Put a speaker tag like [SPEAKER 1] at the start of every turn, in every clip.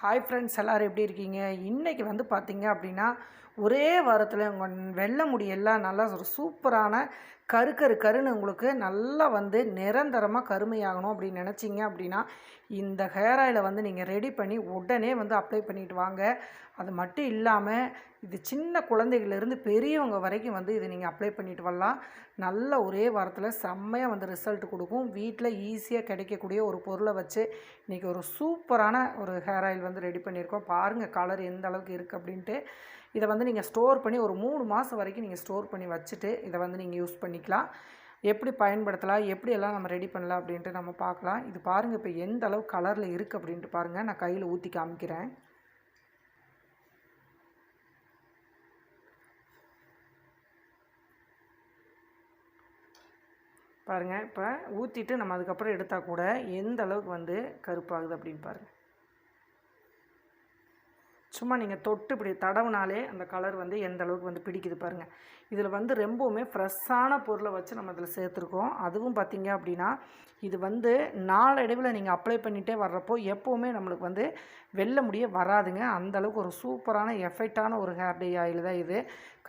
[SPEAKER 1] Hi friends எல்லோரும் எப்படி இருக்கீங்க? இன்றைக்கி வந்து பார்த்திங்க அப்படின்னா ஒரே வாரத்தில் உங்கள் வெள்ளை முடி எல்லாம் நல்லா ஒரு சூப்பரான கரு கரு கருன்னு உங்களுக்கு நல்லா வந்து நிரந்தரமாக கருமையாகணும் அப்படின்னு நினச்சிங்க அப்படின்னா இந்த ஹேர் ஆயிலை வந்து நீங்கள் ரெடி பண்ணி உடனே வந்து அப்ளை பண்ணிட்டு வாங்க. அது மட்டும் இல்லாமல் இது சின்ன குழந்தைகள்லேருந்து பெரியவங்க வரைக்கும் வந்து இது நீங்கள் அப்ளை பண்ணிட்டு வரலாம். நல்ல ஒரே வாரத்தில் செம்மையாக வந்து ரிசல்ட் கொடுக்கும். வீட்டில் ஈஸியாக கிடைக்கக்கூடிய ஒரு பொருளை வச்சு இன்றைக்கி ஒரு சூப்பரான ஒரு ஹேர் ஆயில் வந்து ரெடி பண்ணியிருக்கோம். பாருங்கள் கலர் எந்த அளவுக்கு இருக்குது அப்படின்ட்டு. இதை வந்து நீங்கள் ஸ்டோர் பண்ணி ஒரு மூணு மாதம் வரைக்கும் நீங்கள் ஸ்டோர் பண்ணி வச்சுட்டு இதை வந்து நீங்கள் யூஸ் பண்ணிக்கலாம். எப்படி பயன்படுத்தலாம்? எப்படி எல்லாம் நம்ம ரெடி பண்ணலாம் அப்படின்ட்டு நம்ம பார்க்கலாம். இது பாருங்கள் இப்போ எந்த அளவு கலரில் இருக்குது அப்படின்ட்டு பாருங்கள் நான் கையில் ஊற்றி காமிக்கிறேன். பாருங்கள் இப்போ ஊற்றிட்டு நம்ம அதுக்கப்புறம் எடுத்தால் கூட எந்த அளவுக்கு வந்து கருப்பாகுது அப்படின்னு பாருங்கள் சும்மா நீங்கள் தொட்டு இப்படி தடவுனாலே அந்த கலர் வந்து எந்த அளவுக்கு வந்து பிடிக்குது பாருங்கள் இதில் வந்து ரொம்பவுமே ஃப்ரெஷ்ஷான பொருளை வச்சு நம்ம இதில் சேர்த்துருக்கோம். அதுவும் பார்த்தீங்க அப்படின்னா இது வந்து நாளடைவில் நீங்கள் அப்ளை பண்ணிகிட்டே வர்றப்போ எப்போவுமே நம்மளுக்கு வந்து வெள்ள முடிய வராதுங்க. அந்தளவுக்கு ஒரு சூப்பரான எஃபெக்டான ஒரு ஹேர் டே ஆயில் தான் இது.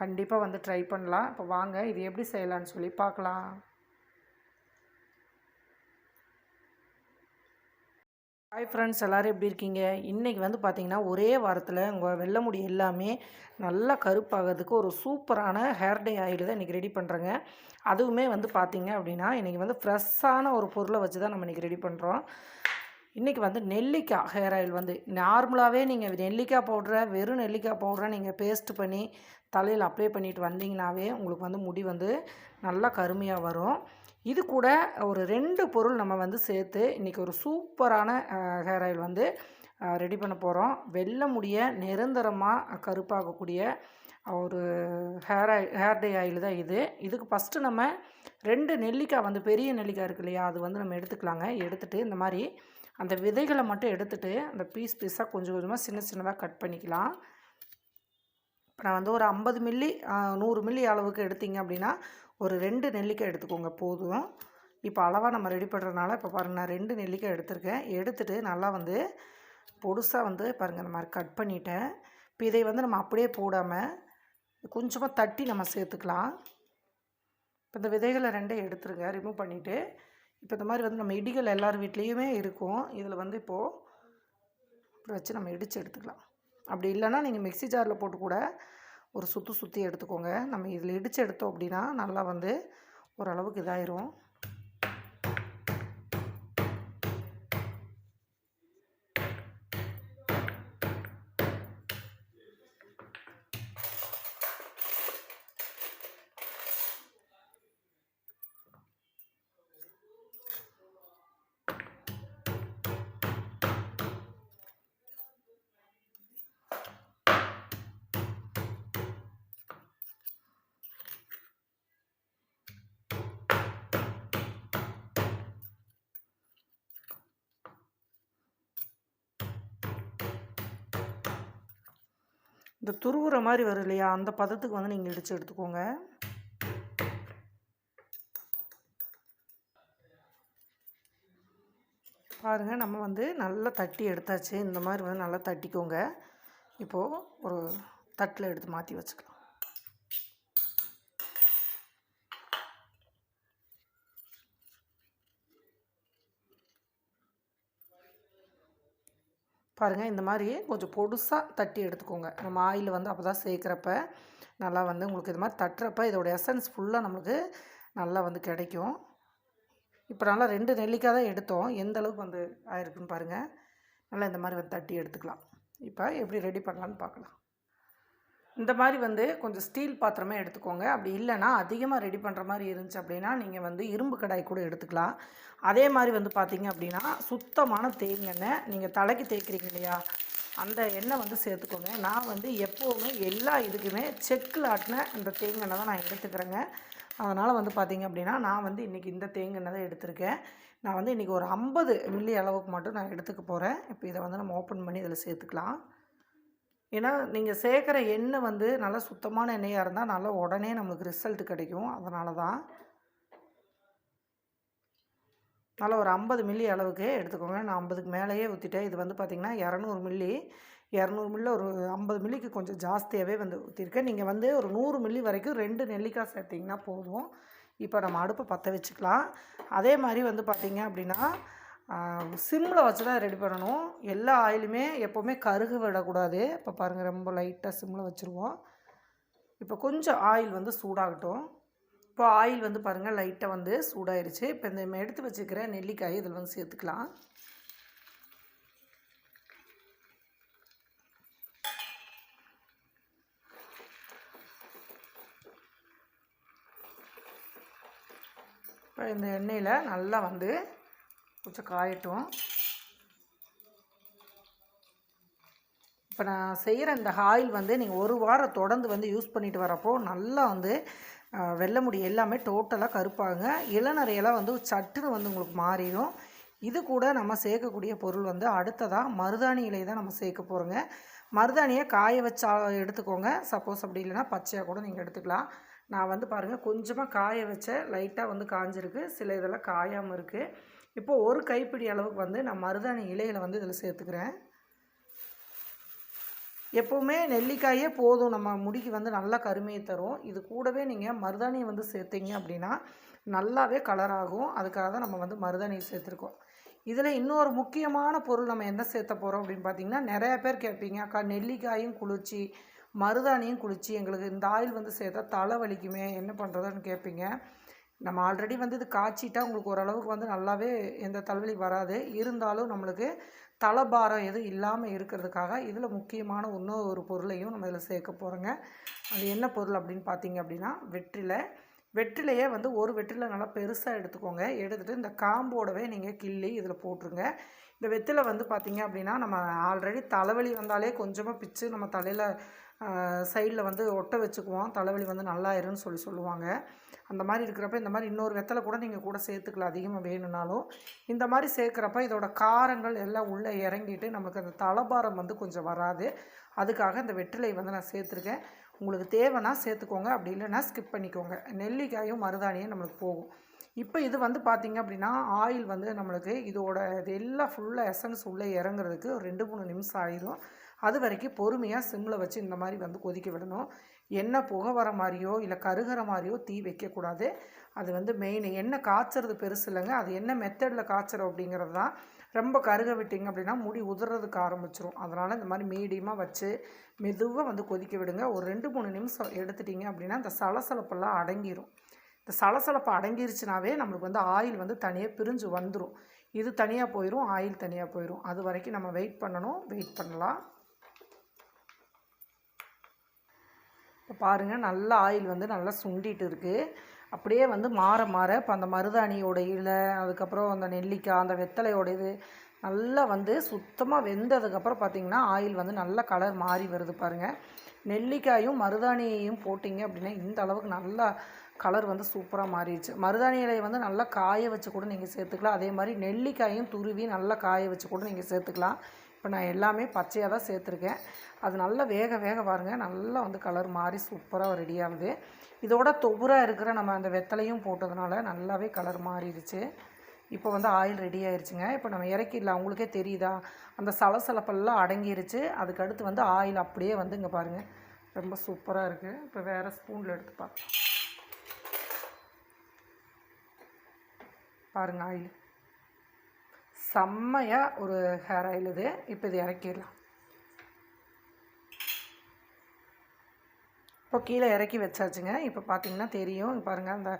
[SPEAKER 1] கண்டிப்பாக வந்து ட்ரை பண்ணலாம். இப்போ வாங்க இது எப்படி செய்யலான்னு சொல்லி பார்க்கலாம் ஹாய் ஃப்ரெண்ட்ஸ் எல்லோரும் எப்படி இருக்கீங்க? இன்றைக்கி வந்து பார்த்திங்கன்னா ஒரே வாரத்தில் உங்கள் வெள்ளை முடி எல்லாமே நல்லா கருப்பாகிறதுக்கு ஒரு சூப்பரான ஹேர் டே ஆயில் தான் இன்றைக்கி ரெடி பண்ணுறேங்க அதுவுமே வந்து பார்த்திங்க அப்படின்னா இன்றைக்கி வந்து ஃப்ரெஷ்ஷான ஒரு பொருளை வச்சு தான் நம்ம இன்றைக்கி ரெடி பண்ணுறோம் இன்றைக்கி வந்து நெல்லிக்காய் ஹேர் ஆயில் வந்து நார்மலாகவே நீங்கள் நெல்லிக்காய் பவுடரை வெறும் நெல்லிக்காய் பவுடரை நீங்கள் பேஸ்ட் பண்ணி தலையில் அப்ளை பண்ணிட்டு வந்தீங்கனாவே உங்களுக்கு வந்து முடி வந்து நல்லா கருமையாக வரும். இது கூட ஒரு ரெண்டு பொருள் நம்ம வந்து சேர்த்து இன்றைக்கி ஒரு சூப்பரான ஹேர் ஆயில் வந்து ரெடி பண்ண போகிறோம் வெள்ளை முடிய நிரந்தரமாக கருப்பாகக்கூடிய ஒரு hair oil hair dye oil தான் இது. இதுக்கு ஃபஸ்ட்டு நம்ம ரெண்டு நெல்லிக்காய் வந்து பெரிய நெல்லிக்காய் இருக்கு இல்லையா அது வந்து நம்ம எடுத்துக்கலாங்க. எடுத்துகிட்டு இந்த மாதிரி அந்த விதைகளை மட்டும் எடுத்துகிட்டு அந்த பீஸ் பீஸாக கொஞ்சம் கொஞ்சமாக சின்ன சின்னதாக கட் பண்ணிக்கலாம். இப்போ நான் வந்து ஒரு ஐம்பது மில்லி நூறு மில்லி அளவுக்கு எடுத்திங்க அப்படின்னா ஒரு ரெண்டு நெல்லிக்காய் எடுத்துக்கோங்க போதும். இப்போ அளவாக நம்ம ரெடி பண்ணுறதுனால இப்போ பாருங்கள் நான் ரெண்டு நெல்லிக்காய் எடுத்திருக்கேன். எடுத்துகிட்டு நல்லா வந்து பொடுசாக வந்து பாருங்கள் இந்த மாதிரி கட் பண்ணிட்டேன். இப்போ இதை வந்து நம்ம அப்படியே போடாமல் கொஞ்சமாக தட்டி நம்ம சேர்த்துக்கலாம். இப்போ இந்த விதைகளை ரெண்டே எடுத்துருங்க ரிமூவ் பண்ணிவிட்டு இப்போ இந்த மாதிரி வந்து நம்ம இடிகள் எல்லார் வீட்லேயுமே இருக்கும். இதில் வந்து இப்போது இப்படி வச்சு நம்ம இடித்து எடுத்துக்கலாம். அப்படி இல்லைன்னா நீங்கள் மிக்சி ஜாரில் போட்டு கூட ஒரு சுற்றி சுற்றி எடுத்துக்கோங்க. நம்ம இதில் இடித்து எடுத்தோம் அப்படின்னா நல்லா வந்து ஓரளவுக்கு இதாயிரும். இந்த துருவுற மாதிரி வரும் இல்லையா? அந்த பதத்துக்கு வந்து நீங்கள் இடித்து எடுத்துக்கோங்க. பாருங்கள் நம்ம வந்து நல்லா தட்டி எடுத்தாச்சு. இந்த மாதிரி வந்து நல்லா தட்டிக்கோங்க. இப்போது ஒரு தட்டில் எடுத்து மாற்றி வச்சுக்கலாம். பாருங்கள் இந்த மாதிரி கொஞ்சம் பொடுசாக தட்டி எடுத்துக்கோங்க. நம்ம ஆயில் வந்து அப்போ தான் சேர்க்குறப்ப நல்லா வந்து உங்களுக்கு இது மாதிரி தட்டுறப்ப இதோடய எசன்ஸ் ஃபுல்லாக நம்மளுக்கு நல்லா வந்து கிடைக்கும். இப்போ நல்லா ரெண்டு நெல்லிக்காய் தான் எடுத்தோம். எந்த அளவுக்கு வந்து ஆயிருக்குன்னு பாருங்கள் நல்லா இந்த மாதிரி வந்து தட்டி எடுத்துக்கலாம். இப்போ எப்படி ரெடி பண்ணலான்னு பார்க்கலாம். இந்த மாதிரி வந்து கொஞ்சம் ஸ்டீல் பாத்திரமே எடுத்துக்கோங்க. அப்படி இல்லைனா அதிகமாக ரெடி பண்ணுற மாதிரி இருந்துச்சு அப்படின்னா நீங்கள் வந்து இரும்பு கடாய் கூட எடுத்துக்கலாம். அதே மாதிரி வந்து பார்த்திங்க அப்படின்னா சுத்தமான தேங்கெண்ணெய் நீங்கள் தலைக்கு தேய்க்கிறீங்க இல்லையா? அந்த எண்ணெய் வந்து சேர்த்துக்கோங்க. நான் வந்து எப்போவுமே எல்லா இதுக்குமே செக்கில் ஆட்டின இந்த தேங்கெண்ணெய் தான் நான் எடுத்துக்கிறேங்க. அதனால் வந்து பார்த்திங்க அப்படின்னா நான் வந்து இன்றைக்கி இந்த தேங்கெண்ணெய் தான் எடுத்திருக்கேன். நான் வந்து இன்றைக்கி ஒரு ஐம்பது மில்லி அளவுக்கு மட்டும் நான் எடுத்துக்க போகிறேன் இப்போ இதை வந்து நம்ம ஓப்பன் பண்ணி இதில் சேர்த்துக்கலாம். ஏன்னா நீங்கள் சேர்க்குற எண்ணெய் வந்து நல்லா சுத்தமான எண்ணெயாக இருந்தால் நல்லா உடனே நம்மளுக்கு ரிசல்ட் கிடைக்கும். அதனால தான் நல்லா ஒரு ஐம்பது மில்லி அளவுக்கு எடுத்துக்கோங்க. நான் ஐம்பதுக்கு மேலேயே ஊற்றிட்டேன் இது வந்து பார்த்திங்கன்னா இரநூறு மில்லி இரநூறு மில்லி ஒரு ஐம்பது மில்லிக்கு கொஞ்சம் ஜாஸ்தியாகவே வந்து ஊற்றிருக்கேன் நீங்கள் வந்து ஒரு நூறு மில்லி வரைக்கும் ரெண்டு நெல்லிக்காய் சேர்த்திங்கன்னா போதும். இப்போ நம்ம அடுப்பை பற்ற வச்சுக்கலாம். அதே மாதிரி வந்து பார்த்திங்க அப்படின்னா சிம்மில் வச்சு தான் ரெடி பண்ணணும். எல்லா ஆயிலுமே எப்போவுமே கருகு விடக்கூடாது. இப்போ பாருங்கள் ரொம்ப லைட்டாக சிம்மில் வச்சுருவோம். இப்போ கொஞ்சம் ஆயில் வந்து சூடாகட்டும். இப்போ ஆயில் வந்து பாருங்கள் லைட்டாக வந்து சூடாயிருச்சு. இப்போ இந்த எடுத்து வச்சுக்கிற நெல்லிக்காய் இதில் வந்து சேர்த்துக்கலாம். இப்போ இந்த எண்ணெயில் நல்லா வந்து கொஞ்சம் காயட்டும். இப்போ நான் செய்கிற இந்த ஆயில் வந்து நீங்கள் ஒரு வாரம் தொடர்ந்து வந்து யூஸ் பண்ணிட்டு வரப்போ நல்லா வந்து அஹ், வெள்ளை முடி எல்லாமே டோட்டலாக கருப்பாங்க இளநரையெல்லாம் வந்து சட்டுன்னு வந்து உங்களுக்கு மாறிடும். இது கூட நம்ம சேர்க்கக்கூடிய பொருள் வந்து அடுத்ததாக மருதாணி இலை தான் நம்ம சேர்க்க போகிறோங்க மருதாணியை காய வச்சா எடுத்துக்கோங்க. சப்போஸ் அப்படி இல்லைன்னா பச்சையாக கூட நீங்கள் எடுத்துக்கலாம். நான் வந்து பாருங்கள் கொஞ்சமாக காய வச்ச லைட்டாக வந்து காஞ்சிருக்கு. சில இதெல்லாம் காயாமல் இருக்குது இப்போது ஒரு கைப்பிடி அளவுக்கு வந்து நான் மருதாணி இலைகளை வந்து இதில் சேர்த்துக்கிறேன். எப்போவுமே நெல்லிக்காயே போதும். நம்ம முடிக்கு வந்து நல்லா கருமையை தரும். இது கூடவே நீங்கள் மருதாணியை வந்து சேர்த்தீங்க அப்படின்னா நல்லாவே கலர் ஆகும். அதுக்காக தான் நம்ம வந்து மருதாணியை சேர்த்துருக்கோம். இதில் இன்னொரு முக்கியமான பொருள் நம்ம என்ன சேர்த்த போகிறோம் அப்படின்னு பார்த்தீங்கன்னா நிறையா பேர் கேட்பீங்க அக்கா நெல்லிக்காயும் குளிர்ச்சி மருதாணியும் குளிர்ச்சி. எங்களுக்கு இந்த ஆயில் வந்து சேர்த்தா தலை வலிக்குமே என்ன பண்ணுறதுன்னு கேட்பீங்க. நம்ம ஆல்ரெடி வந்து இது காய்ச்சிட்டா உங்களுக்கு ஓரளவுக்கு வந்து நல்லாவே எந்த தலைவலி வராது. இருந்தாலும் நம்மளுக்கு தலைபாரம் எதுவும் இல்லாமல் இருக்கிறதுக்காக இதில் முக்கியமான இன்னொரு ஒரு பொருளையும் நம்ம இதில் சேர்க்க போகிறோங்க அது என்ன பொருள் அப்படின்னு பார்த்தீங்க அப்படின்னா வெற்றிலை. வெற்றிலையே வந்து ஒரு வெற்றிலை நல்லா பெருசாக எடுத்துக்கோங்க. எடுத்துகிட்டு இந்த காம்போடவே நீங்கள் கிள்ளி இதில் போட்டுருங்க. இந்த வெற்றிலை வந்து பார்த்திங்க அப்படின்னா நம்ம ஆல்ரெடி தலைவலி வந்தாலே கொஞ்சமாக பிச்சு நம்ம தலையில் சைடில் வந்து ஒட்ட வச்சுக்குவோம். தலைவலி வந்து நல்லாயிருன்னு சொல்லி சொல்லுவாங்க. அந்த மாதிரி இருக்கிறப்ப இந்த மாதிரி இன்னொரு வெத்தலை கூட நீங்கள் கூட சேர்த்துக்கலாம். அதிகமாக வேணும்னாலும். இந்த மாதிரி சேர்க்குறப்ப இதோட காரங்கள் எல்லாம் உள்ளே இறங்கிட்டு நமக்கு அந்த தலைபாரம் வந்து கொஞ்சம் வராது. அதுக்காக இந்த வெற்றிலை வந்து நான் சேர்த்துருக்கேன். உங்களுக்கு தேவைன்னா சேர்த்துக்கோங்க. அப்படி இல்லைன்னா ஸ்கிப் பண்ணிக்கோங்க. நெல்லிக்காயும் மருதாணியும் நம்மளுக்கு போகும். இப்போ இது வந்து பார்த்திங்க அப்படின்னா ஆயில் வந்து நம்மளுக்கு இதோட இது எல்லாம் ஃபுல்லாக எசன்ஸ் உள்ளே இறங்குறதுக்கு ஒரு ரெண்டு மூணு நிமிஷம் ஆயிடும் அது வரைக்கும் பொறுமையாக சிம்மில் வச்சு இந்த மாதிரி வந்து கொதிக்க விடணும். எண்ணெய் புகை வர மாதிரியோ இல்லை கருகிற மாதிரியோ தீ வைக்கக்கூடாது. அது வந்து மெயின் எண்ணெய் காய்ச்சறது பெருசு இல்லைங்க. அது என்ன மெத்தடில் காய்ச்சறோம் அப்படிங்கிறது தான். ரொம்ப கருக விட்டிங்க அப்படின்னா முடி உதிர்றதுக்கு ஆரம்பிச்சிரும். அதனால் இந்த மாதிரி மீடியமாக வச்சு மெதுவாக வந்து கொதிக்க விடுங்க. ஒரு ரெண்டு மூணு நிமிஷம் எடுத்துட்டிங்க அப்படின்னா இந்த சலசலப்பெல்லாம் அடங்கிரும். இந்த சலசலப்பு அடங்கிருச்சுனாவே நம்மளுக்கு வந்து ஆயில் வந்து தனியாக பிரிஞ்சு வந்துடும் இது தனியாக போயிடும் ஆயில் தனியாக போயிடும் அது வரைக்கும் நம்ம வெயிட் பண்ணணும் வெயிட் பண்ணலாம். இப்போ பாருங்கள் நல்ல ஆயில் வந்து நல்லா சுண்டிட்டு இருக்குது அப்படியே வந்து மாற மாற இப்போ அந்த மருதாணியோட இலை அதுக்கப்புறம் அந்த நெல்லிக்காய் அந்த வெத்தலையோட இது நல்லா வந்து சுத்தமாக வெந்ததுக்கப்புறம் பார்த்திங்கன்னா ஆயில் வந்து நல்ல கலர் மாறி வருது பாருங்கள் நெல்லிக்காயும் மருதாணியையும் போட்டிங்க அப்படின்னா இந்த அளவுக்கு நல்லா கலர் வந்து சூப்பராக மாறிடுச்சு. மருதாணி இலையை வந்து நல்லா காய வச்சு கூட நீங்கள் சேர்த்துக்கலாம். அதே மாதிரி நெல்லிக்காயும் துருவி நல்லா காய வச்சு கூட நீங்கள் சேர்த்துக்கலாம். இப்போ நான் எல்லாமே பச்சையாக தான் சேர்த்துருக்கேன். அது நல்லா வேக வேக பாருங்க. நல்லா வந்து கலர் மாறி சூப்பராக ரெடி ஆகுது. இதோட தொபுராக இருக்கிற நம்ம அந்த வெத்தலையும் போட்டதுனால நல்லாவே கலர் மாறிடுச்சு. இப்போ வந்து ஆயில் ரெடி ஆயிடுச்சுங்க இப்போ நம்ம இறக்கிடலாம். உங்களுக்கே தெரியுதா? அந்த சலசலப்பெல்லாம் அடங்கிருச்சு. அதுக்கடுத்து வந்து ஆயில் அப்படியே வந்து இங்கே பாருங்கள் ரொம்ப சூப்பராக இருக்குது இப்போ வேறு ஸ்பூனில் எடுத்து பார்க்கலாம் பாருங்கள் ஆயில் செம்மையாக ஒரு ஹேர் ஆயில் இது. இப்போ இது இறக்கிடலாம். இப்போ கீழே இறக்கி வச்சாச்சுங்க. இப்போ பார்த்தீங்கன்னா தெரியும். பாருங்கள் அந்த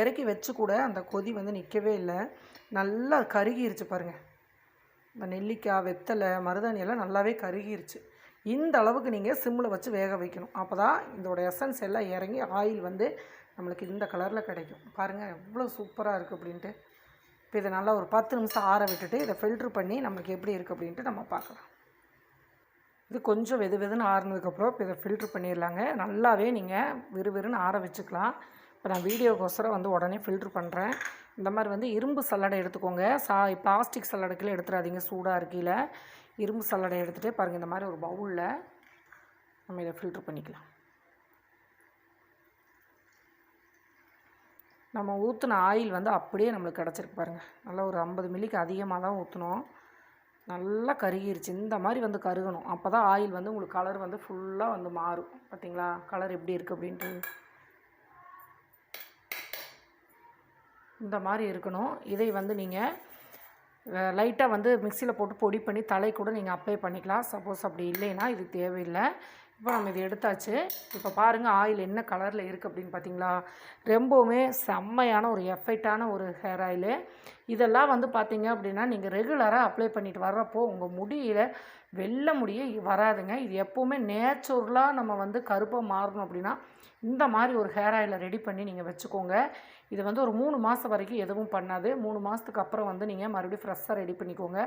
[SPEAKER 1] இறக்கி வச்சு கூட அந்த கொதி வந்து நிற்கவே இல்லை. நல்லா கருகிருச்சு பாருங்கள் இந்த நெல்லிக்காய் வெத்தலை மருதாணி எல்லாம் நல்லாவே கருகிருச்சு. இந்த அளவுக்கு நீங்கள் சிம்மில் வச்சு வேக வைக்கணும். அப்போ தான் இதோட எசன்ஸ் எல்லாம் இறங்கி ஆயில் வந்து நம்மளுக்கு இந்த கலரில் கிடைக்கும். பாருங்கள் எவ்வளோ சூப்பராக இருக்குது அப்படின்ட்டு. இப்போ இதை நல்லா ஒரு பத்து நிமிஷம் ஆற விட்டுட்டு இதை ஃபில்ட்ரு பண்ணி நம்மளுக்கு எப்படி இருக்குது அப்படின்ட்டு நம்ம பார்க்கலாம். இது கொஞ்சம் வெது வெதுன்னு ஆறுனதுக்கப்புறம் இப்போ இதை ஃபில்ட்ரு பண்ணிடலாங்க. நல்லாவே நீங்கள் விறுவிறுன்னு ஆற வச்சுக்கலாம். இப்போ நான் வீடியோக்கோசரம் வந்து உடனே ஃபில்ட்ரு பண்ணுறேன் இந்த மாதிரி வந்து இரும்பு சல்லடை எடுத்துக்கோங்க. சா பிளாஸ்டிக் சல்லடைக்குள்ளே எடுத்துடாதீங்க சூடாக இருக்கையில். இரும்பு சல்லடை எடுத்துகிட்டு பாருங்கள் இந்த மாதிரி ஒரு பவுலில் நம்ம இதை ஃபில்ட்ரு பண்ணிக்கலாம். நம்ம ஊற்றின ஆயில் வந்து அப்படியே நம்மளுக்கு கிடச்சிருக்கு பாருங்கள் நல்லா ஒரு ஐம்பது மில்லிக்கு அதிகமாக தான் ஊற்றினோம் நல்லா கருகிருச்சு. இந்த மாதிரி வந்து கருகணும். அப்போ தான் ஆயில் வந்து உங்களுக்கு கலர் வந்து ஃபுல்லாக வந்து மாறும். பார்த்தீங்களா கலர் எப்படி இருக்குது அப்படின்ட்டு. இந்த மாதிரி இருக்கணும். இதை வந்து நீங்கள் லைட்டாக வந்து மிக்சியில் போட்டு பொடி பண்ணி தலை கூட நீங்கள் அப்ளை பண்ணிக்கலாம். சப்போஸ் அப்படி இல்லைன்னா இது தேவையில்லை. இப்போ நம்ம இது எடுத்தாச்சு. இப்போ பாருங்கள் ஆயில் என்ன கலரில் இருக்குது அப்படின்னு பார்த்தீங்களா ரொம்பவுமே செம்மையான ஒரு எஃபெக்டான ஒரு ஹேர் ஆயிலு இதெல்லாம் வந்து பார்த்தீங்க அப்படின்னா நீங்கள் ரெகுலராக அப்ளை பண்ணிட்டு வர்றப்போ உங்கள் முடியில் வெள்ளை முடியே வராதுங்க. இது எப்போவுமே நேச்சுரலாக நம்ம வந்து கருப்பாக மாறணும் அப்படின்னா இந்த மாதிரி ஒரு ஹேர் ஆயிலை ரெடி பண்ணி நீங்கள் வச்சுக்கோங்க. இது வந்து ஒரு மூணு மாதம் வரைக்கும் எதுவும் பண்ணாது. மூணு மாதத்துக்கு அப்புறம் வந்து நீங்கள் மறுபடியும் ஃப்ரெஷ்ஷாக ரெடி பண்ணிக்கோங்க.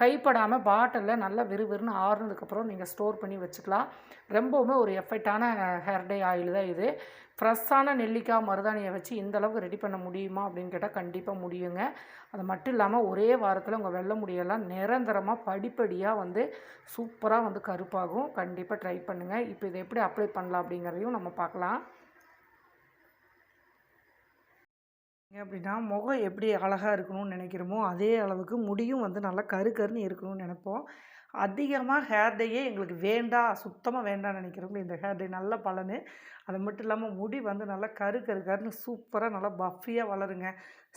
[SPEAKER 1] கைப்படாமல் பாட்டிலில் நல்லா விறுவிறுன்னு ஆறுனதுக்கப்புறம் நீங்கள் ஸ்டோர் பண்ணி வச்சுக்கலாம். ரொம்பவுமே ஒரு எஃபெக்டான ஹேர் டே ஆயில் தான் இது. ஃப்ரெஷ்ஷான நெல்லிக்காய் மருதாணியை வச்சு இந்த அளவுக்கு ரெடி பண்ண முடியுமா அப்படின்னு கேட்டால் கண்டிப்பாக முடியுங்க. அது மட்டும் இல்லாமல் ஒரே வாரத்தில் உங்கள் வெள்ளை முடியெல்லாம் நிரந்தரமாக படிப்படியாக வந்து சூப்பராக வந்து கருப்பாகும். கண்டிப்பாக ட்ரை பண்ணுங்கள் இப்போ இதை எப்படி அப்ளை பண்ணலாம் அப்படிங்கிறதையும் நம்ம பார்க்கலாம். அப்படின்னா முகம் எப்படி அழகாக இருக்கணும்னு நினைக்கிறோமோ அதே அளவுக்கு முடியும் வந்து நல்லா கரு கருன்னு இருக்கணும்னு நினைப்போம். அதிகமாக ஹேர் டேயே எங்களுக்கு வேண்டாம் சுத்தமாக வேண்டாம்னு நினைக்கிறவங்க இந்த ஹேர் டே நல்ல பலன். அது மட்டும் இல்லாமல் முடி வந்து நல்லா கரு கரு கருன்னு சூப்பராக நல்லா பஃபியாக வளருங்க.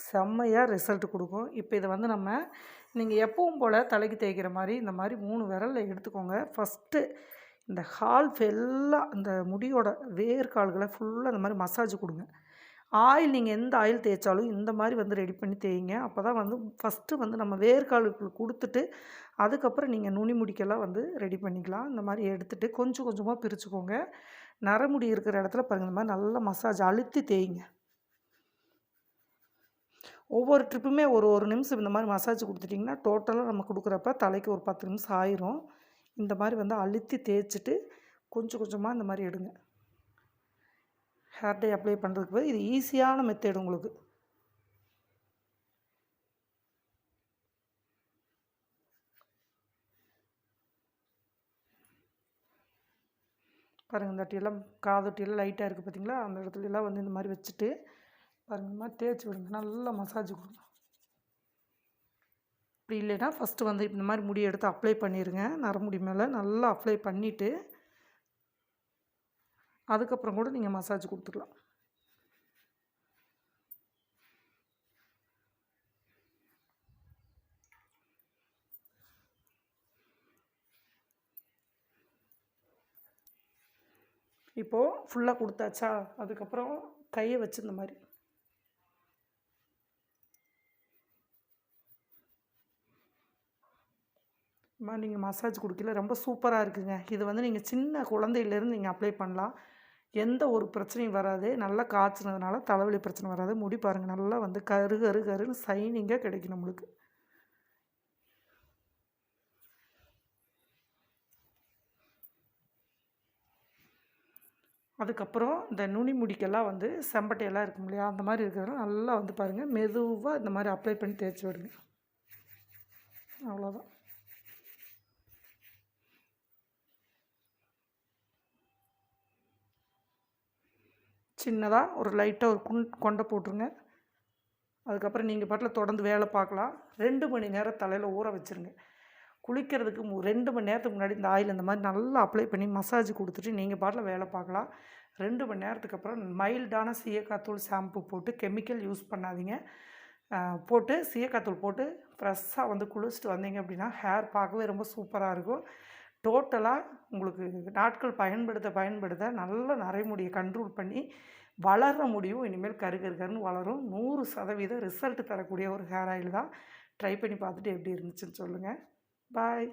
[SPEAKER 1] செம்மையாக ரிசல்ட் கொடுக்கும். இப்போ இதை வந்து நம்ம நீங்கள் எப்பவும் போல் தலைக்கு தேய்க்கிற மாதிரி இந்த மாதிரி மூணு விரலில் எடுத்துக்கோங்க. ஃபஸ்ட்டு இந்த ஹால் ஃபெல்லாக இந்த முடியோட வேர்க்கால்களை ஃபுல்லாக இந்த மாதிரி மசாஜ் கொடுங்க. ஆயில் நீங்கள் எந்த ஆயில் தேய்ச்சாலும் இந்த மாதிரி வந்து ரெடி பண்ணி தேய்ங்க. அப்போ தான் வந்து ஃபஸ்ட்டு வந்து நம்ம வேர்க்காலுக்கு கொடுத்துட்டு அதுக்கப்புறம் நீங்கள் நுனி முடிக்கெல்லாம் வந்து ரெடி பண்ணிக்கலாம். இந்த மாதிரி எடுத்துகிட்டு கொஞ்சம் கொஞ்சமாக பிரிச்சுக்கோங்க. நரமுடி இருக்கிற இடத்துல பாருங்கள் இந்த மாதிரி நல்லா மசாஜ் அழுத்தி தேய்ங்க. ஒவ்வொரு ட்ரிப்புமே ஒரு ஒரு நிமிஷம் இந்த மாதிரி மசாஜ் கொடுத்துட்டிங்கன்னா டோட்டலாக நம்ம கொடுக்குறப்ப தலைக்கு ஒரு பத்து நிமிஷம் ஆயிரும். இந்த மாதிரி வந்து அழுத்தி தேய்ச்சிட்டு கொஞ்சம் கொஞ்சமாக இந்த மாதிரி எடுங்க. ஹேர் டை அப்ளை பண்ணுறதுக்கு இது ஈஸியான மெத்தேடு உங்களுக்கு. பாருங்கள் இந்த இடத்தையெல்லாம் காதொட்டியெல்லாம் லைட்டாக இருக்குது பார்த்தீங்களா அந்த இடத்துலலாம் வந்து இந்த மாதிரி வச்சுட்டு பாருங்கள் இந்த மாதிரி தேய்ச்சி விடுங்க. நல்லா மசாஜ் கொடுங்க. அப்படி இல்லைன்னா ஃபஸ்ட்டு வந்து இந்த மாதிரி முடி எடுத்து அப்ளை பண்ணிடுங்க நரமுடி மேலே நல்லா அப்ளை பண்ணிவிட்டு அதுக்கப்புறம் கூட நீங்கள் மசாஜ் கொடுத்துக்கலாம். இப்போது ஃபுல்லாக கொடுத்தாச்சா? அதுக்கப்புறம் கையை வச்சு இந்த மாதிரி. நீங்கள் மசாஜ் கொடுக்கல. ரொம்ப சூப்பராக இருக்குங்க. இது வந்து நீங்கள் சின்ன குழந்தையிலேருந்து நீங்கள் அப்ளை பண்ணலாம். எந்த ஒரு பிரச்சனையும் வராது. நல்லா காய்ச்சினதுனால தலைவலி பிரச்சனை வராது. முடி பாருங்கள் நல்லா வந்து கரு கரு கருன்னு சைனிங்காக கிடைக்கும் நம்மளுக்கு. அதுக்கப்புறம் இந்த நுனி முடிக்கெல்லாம் வந்து செம்பட்டையெல்லாம் இருக்கும் இல்லையா? அந்த மாதிரி இருக்கிறதுலாம் நல்லா வந்து பாருங்கள் மெதுவாக இந்த மாதிரி அப்ளை பண்ணி தேய்ச்சி விடுங்க. அவ்வளோதான் சின்னதாக ஒரு லைட்டாக ஒரு குண் கொண்டை போட்டுருங்க. அதுக்கப்புறம் நீங்கள் பாட்டில் தொடர்ந்து வேலை பார்க்கலாம். ரெண்டு மணி நேரம் தலையில் ஊற வச்சுருங்க. குளிக்கிறதுக்கு மு ரெண்டு மணி நேரத்துக்கு முன்னாடி இந்த ஆயில் இந்த மாதிரி நல்லா அப்ளை பண்ணி மசாஜ் கொடுத்துட்டு நீங்கள் பாட்டில் வேலை பார்க்கலாம். ரெண்டு மணி நேரத்துக்கு அப்புறம் மைல்டான சீயக்காத்தூள் ஷாம்பு போட்டு கெமிக்கல் யூஸ் பண்ணாதீங்க. போட்டு சீயக்காத்தூள் போட்டு ஃப்ரெஷ்ஷாக வந்து குளிச்சுட்டு வந்தீங்க அப்படின்னா ஹேர் பார்க்கவே ரொம்ப சூப்பராக இருக்கும். டோட்டலாக உங்களுக்கு நாட்கள் பயன்படுத்த பயன்படுத்த நல்ல நரைமுடியை கண்ட்ரோல் பண்ணி வளர முடியும். இனிமேல் கரு கரு கருன்னு வளரும். நூறு சதவீதம் ரிசல்ட் தரக்கூடிய ஒரு ஹேர் ஆயில் தான். ட்ரை பண்ணி பார்த்துட்டு எப்படி இருந்துச்சுன்னு சொல்லுங்கள் பாய்